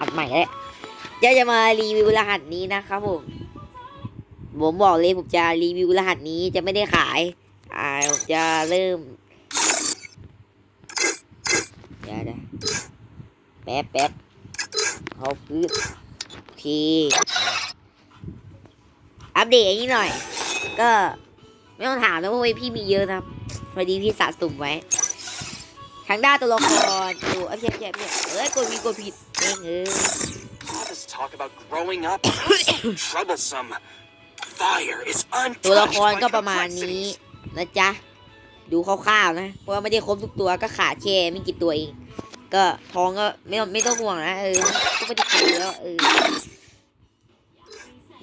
อัดใหม่แล้วเดี๋ยวจะมารีวิวรหัสนี้นะครับผม ผมบอกเลยผมจะรีวิวรหัสนี้จะไม่ได้ขาย อ่าผมจะเริ่มเดี๋ยวนะแป๊บแป๊บเขาพื้นโอเค อัปเดตอันนี้หน่อย ก็ไม่ต้องถามแล้วเพราะว่าพี่มีเยอะนะพอดีพี่สะสมไว้ ทางด้านตัวละครดูเอ้ยไม่ใช่ไม่ใช่เอ้ยกดมีกดผิดเองเออ All this talk about growing up is so troublesome. Fire is ตัวละค untouched ร by ก็ประมาณนี้ complexities. นะจ๊ะ ดูคร่าวๆนะ เพราะว่าไม่ได้ครบทุกตัวก็ขาดแค่ไม่กี่ตัวเอง ก็ท้องก็ไม่ต้องไม่ต้องห่วงนะเออก็ไม่ได้กินแล้วเออ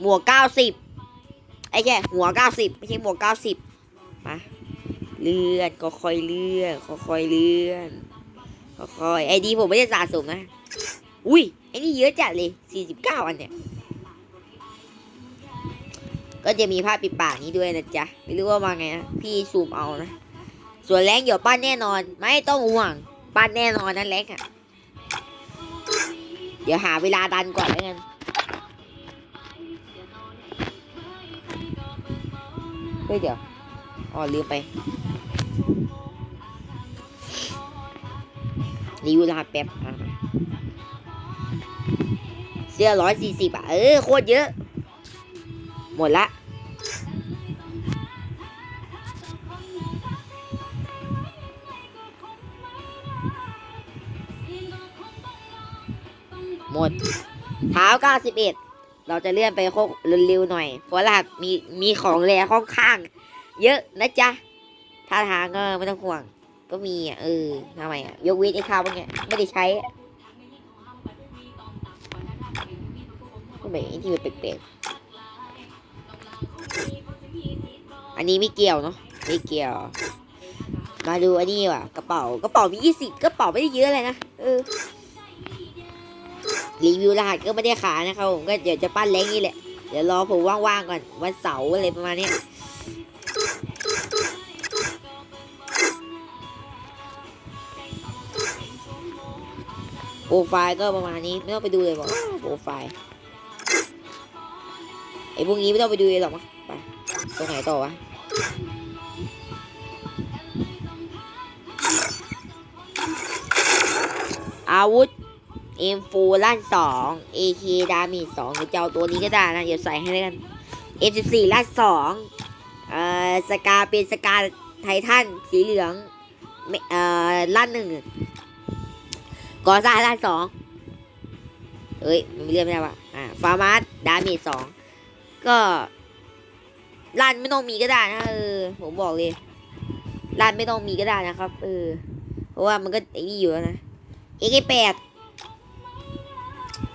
หมวกเก้าสิบไอ้แค่หัวเก้าสิบไม่ใช่หมวกเก้าสิบมา เลื่อนก็ค่อยเลื่อนค่อยเลื่อนค่อยไอดีผมไม่ได้สะสมนะอุ้ยไอนี่เยอะจัดเลยสี่สิบเก้าอันเนี่ยก็จะมีผ้าปิดปากนี้ด้วยนะจ๊ะไม่รู้ว่ามาไงนะพี่ซูมเอานะ ส่วนแรงเดี๋ยวปั้นแน่นอน ไม่ต้องห่วง ปั้นแน่นอนนะแรงอะเดี๋ยวหาเวลาดันก่อนแล้วกันเฮ้ยเดี๋ยวอ๋อลืมไป รีวิวรหัสแป๊บเสื้อร้อยสี่สิบอะ เออ โคตรเยอะ หมดละหมดเท้า91เอ็ดเราจะเลื่อนไปโคกเร็วๆหน่อย เพราะรหัสมีมีของแรค่อนข้าง เยอะนะจ๊ะ ท่าทางก็ไม่ต้องห่วง ก็มีอะเออทำไมอะยกเว้นไอ้ข้าวพวกเนี้ยไม่ได้ใช้อะก็แบบไอ้ที่มันแปลกๆอันนี้ไม่เกี่ยวเนาะไม่เกี่ยว มาดูอันนี้ว่ะกระเป๋ากระเป๋ามียี่สิบกระเป๋าไม่ได้เยอะเลยนะเออรีวิวรหัสก็ไม่ได้ขายนะครับผมก็เดี๋ยวจะปั้นแรงนี่แหละเดี๋ยวรอผมว่างๆก่อนวันเสาร์อะไรประมาณนี้ ปรไฟล์ก็ประมาณนี้ไม่ต้องไปดูเลยบอกโปรไฟล์ไอ้พวกนี้ไม่ต้องไปดูเลยหรอกมั้งไปตรงไหนต่อวะอาวุธ M4 ลั่นสอง AK ดามจสองหรือจะเอาตัวนี้ก็ได้นะเดี๋ยวใส่ให้แล้วกัน M14 ลั่นสองเอ่อสกาเป็นสกาไททันสีเหลืองเอ่อลั่นหนึ่ง กอซ่าลั่นสองเอ้ยมันเรียกไม่ได้ว่ะอ่าฟาร์มาสดาเมจสองก็ลั่นไม่ต้องมีก็ได้นะเออผมบอกเลยลั่นไม่ต้องมีก็ได้นะครับ เออ เพราะว่ามันก็ไอ้นี่อยู่แล้วนะ AK8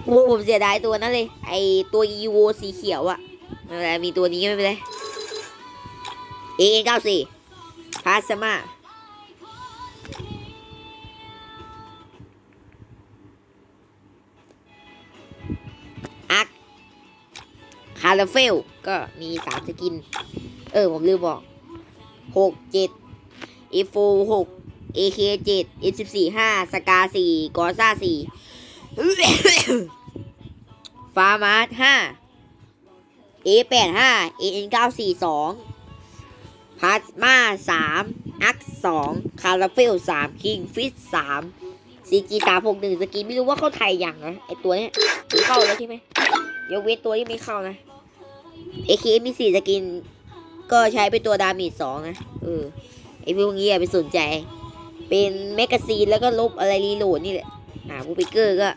โอ้ผมเสียดายตัวนั้นเลย ไอตัวยีโวสีเขียวอะไม่เป็นไรมีตัวนี้ก็ไม่เป็นไรเอเก้าสี่พาสมา คาราเฟล ก็มีสามสกิน เออ ผมลืมบอกหกเจ็ดเอโฟหกเอเคเจ็ดเอสิบสี่ห้าสกาสี่กอซ่าสี่ฟาร์มาร์ห้า A แปดห้า A N เก้าสี่สองพาสมาสามอักสองคาราเฟลสามคิงฟิสสามซีจีสามหกหนึ่งสกินไม่รู้ว่าเข้าไทยยังนะไอตัวเนี้ยเข้าแล้วใช่ไหมยกเว้นตัวที่ไม่เข้านะ เอเคมีสี่สกิน ก็ใช้เป็นตัวดาเมจสองนะเออไอพวกนี้อย่าไปสนใจ เป็นแมกกาซีนแล้วก็ลบอะไรรีโหลดนี่แหละอ่าบูปิเกอร์ก็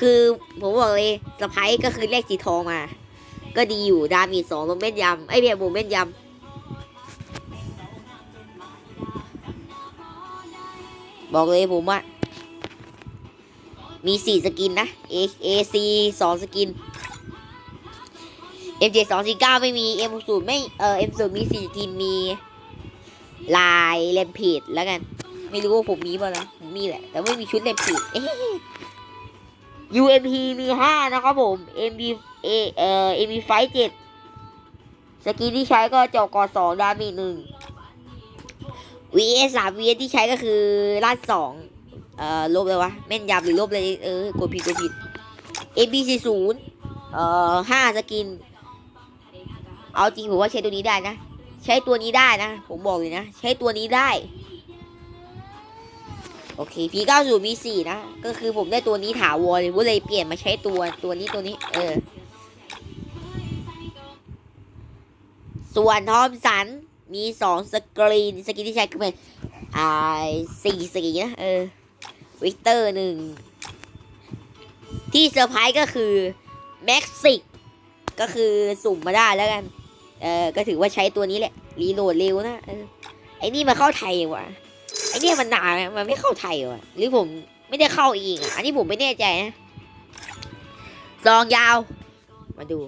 คือผมบอกเลยสไปก็คือเลขสีทองมา ก็ดีอยู่ดามีสองลงเม็ดยำไอเพียบูเม็ดยำบอกเลยผมว่า มีสี่สกินนะ A A C สองสกิน M เจ็ดสองสี่เก้าไม่มี M ศูนย์ไม่เออ M ศูนย์มีสี่สกินมีลายเลมเพจแล้วกัน ไม่รู้ว่าผมมีเปล่านะผมมีแหละ แต่ไม่มีชุดเลมเพจเอ๊ะ UMP มีห้านะครับผม MB เอเอ่อ MB ไฟเจ็ดสกินที่ใช้ก็จอกอสองดามีหนึ่ง VS สาม VS ที่ใช้ก็คือลาดสองเอ่อลบเลยวะแม่นยำหรือลบเลยเออกดผิดกดผิด A B C ศูนย์เอ่อห้าสกิน เอาจริงผมว่าใช้ตัวนี้ได้นะ ใช้ตัวนี้ได้นะ ผมบอกเลยนะ ใช้ตัวนี้ได้ โอเค P 9 0 B 4นะ ก็คือผมได้ตัวนี้ถาวรเลยว่เลยเปลี่ยนมาใช้ตัวตัวนี้ตัวนี้ เออ ส่วนทอมสันมีสองสกรีน สกรีนที่ใช้คือเป็นอ่าสี่สีนะ เออ วิกเตอร์หนึ่ง ที่เซอร์ไพรส์ก็คือ แม็กซิก ก็คือสุ่มมาได้แล้วกัน เออก็ถือว่าใช้ตัวนี้แหละ รีโหลดเร็วนะออไอ้นี่มาเข้าไทยวะไอ้นี่มันหนามันไม่เข้าไทยวะหรือผมไม่ได้เข้าเองอะอันนี้ผมไม่แน่ใจนะซองยาว มาดู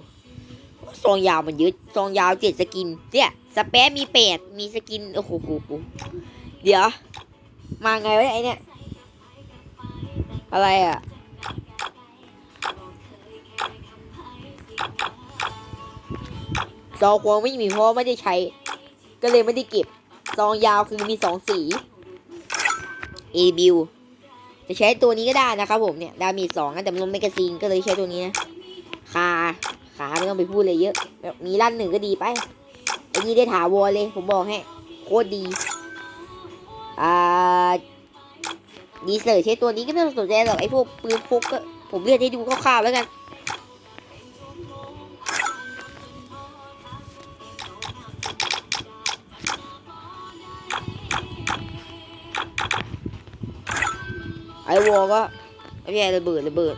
ซองยาวมันยึดซองยาวเจ็ดสกินเนี่ยสเปซมีแปดมีสกินโอ้โหเดี๋ยว มาไงวะไอเนี่ยอะไรอะ ซองควงไม่มีเพราะไม่ได้ใช้ ก็เลยไม่ได้เก็บ ซองยาวคือมีสองสี A บิวจะใช้ตัวนี้ก็ได้นะครับผมเนี่ยดามีสองแต่มันลงเมกาซีนก็เลยใช้ตัวนี้นะคาขาไม่ต้องไปพูดเลยเยอะแบบมีลั่นหนึ่งก็ดีไปไอ้นี่ได้ถาวรเลย ผมบอกให้โคตรดีอ่าดีเซอร์ใช้ตัวนี้ก็ไม่ต้องสนใจหรอกไอ้พวกปืนพกก็ผมเรียกให้ดูคร่าวๆแล้วกัน วอลก็ไอพี่ระเบิดระเบิด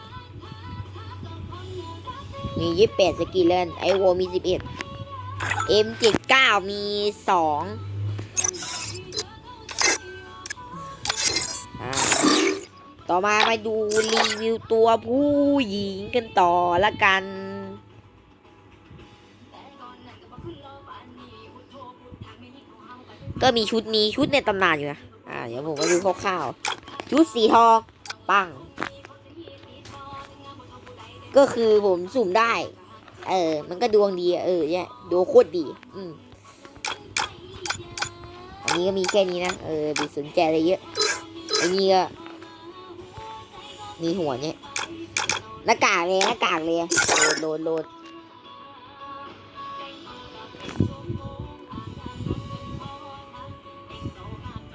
มียี่สิบแปดสกิลเลนไอวอลมีสิบเอ็ดเอ็มเจ็ดเก้ามีสองอ่าต่อมามาดูรีวิวตัวผู้หญิงกันต่อละกันก็มีชุดนี้ชุดในตำนานอยู่นะ อ่า เดี๋ยวผมมาดูคร่าวๆ ชุดสีทอง ปัง ก็คือผมสุ่มได้ เออ มันก็ดวงดี เออเนี่ยดวงโคตรดี อืม อันนี้ก็มีแค่นี้นะ เออไปสนใจอะไรเยอะ อันนี้ก็ มีหัวเนี่ยหน้ากากเลยหน้ากากเลยโหลดโหลดโหลด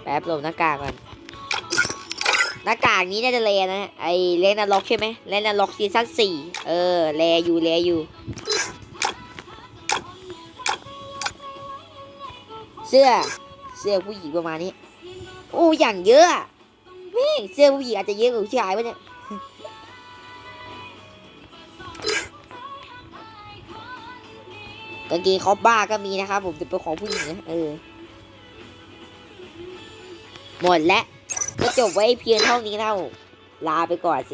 แป๊บโหลดหน้ากากก่อน น้ากากนี้น่าจะแลนะไอเลนนาล็อกใช่ไหมเลนนาล็อกซีซั่นสี่เออแลอยู่แลอยู่เสื้อเสื้อผู้หญิงประมาณนี้ โอ้อย่างเยอะแม่เสื้อผู้หญิงอาจจะเยอะกว่าผู้ชายวะเนี่ยกางเกงคอปบ้าก็มีนะครับผมจะเป็นของผู้หญิงนะเออหมดแล้ว ก็จบไว้เพียงเท่านี้นะผมลาไปก่อนสิ